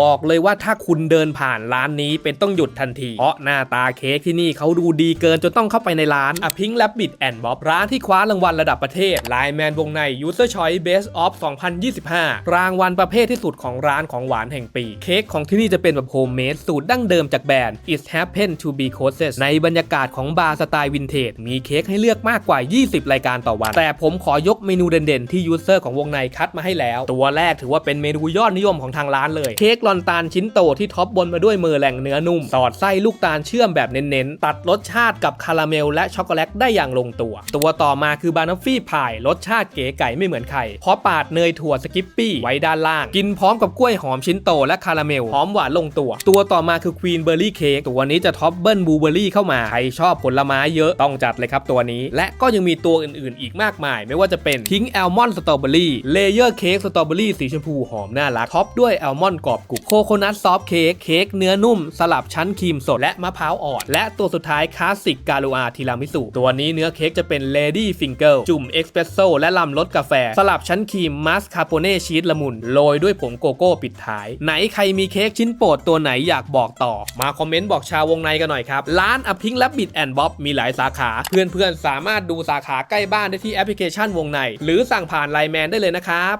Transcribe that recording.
บอกเลยว่าถ้าคุณเดินผ่านร้านนี้เป็นต้องหยุดทันที เพราะหน้าตาเค้กที่นี่เขาดูดีเกินจนต้องเข้าไปในร้าน A Pink Rabbit and Bob ร้านที่คว้ารางวัลระดับประเทศ Line Man วงใน User Choice Best of 2025 รางวัลประเภทที่สุดของร้านของหวานแห่งปี เค้กของที่นี่จะเป็นแบบโฮมเมดสูตรดั้งเดิมจากแบรนด์ It Happen to be c o s e s ในบรรยากาศของบาร์สไตล์วินเทจมีเค้กให้เลือกมากกว่า 20 รายการต่อวัน แต่ผมขอยกเมนูเด่นๆที่ยูเซอร์ของวงในคัดมาให้แล้ว ตัวแรกถือว่าเป็นเมนูยอดนิยมของทางร้านเลยเค้กลอนตาลชิ้นโตที่ท็อปบนมาด้วยเมอร์แหลงเนื้อนุ่ม สอดไส้ลูกตาลเชื่อมแบบเน้นๆ ตัดรสชาติกับคาราเมลและช็อกโกแลตได้อย่างลงตัว ตัวต่อมาคือบานาฟี่พาย รสชาติเก๋ไก่ไม่เหมือนใคร เพราะปาดเนยถั่วสกิปปี้ไว้ด้านล่าง กินพร้อมกับกล้วยหอมชิ้นโตและคาราเมล หอมหวานลงตัว ตัวต่อมาคือควีนเบอร์รี่เค้ก ตัวนี้จะท็อปเบิลบลูเบอร์รี่เข้ามา ใครชอบผลไม้เยอะต้องจัดเลยครับตัวนี้ และก็ยังมีตัวอื่นๆ อีกมากมาย ไม่ว่าจะเป็นพิงค์แอลมอนด์สตรอเบอรี่ เลเยอร์เค้กสตรอเบอรี่สีชมพูหอมน่ารัก ท็อปด้วยแอลมอนด์กรอบกรุบโคโคนัทซอฟเค้กเค้กเนื้อนุ่ม สลับชั้นครีมสดและมะพร้าวอ่อนและตัวสุดท้ายคลาสสิกกาลูอาทีรามิสุตัวนี้เนื้อเค้กจะเป็นเลดี้ฟิงเกิลจุ่มเอ็กซ์เพรสโซและลำรสกาแฟ สลับชั้นครีมมัสคาโปเน่ชีสละมุนโรยด้วยผงโกโก้ปิดท้าย ไหนใครมีเค้กชิ้นโปรดตัวไหนอยากบอกต่อ มาคอมเมนต์บอกชาววงในกันหน่อยครับ ร้านอพิงและบิดแอนบ๊อบมีหลายสาขา เพื่อนๆ สามารถดูสาขาใกล้บ้านได้ที่แอปพลิเคชันวงใน หรือสั่งผ่านไลน์แมนได้เลยนะครับ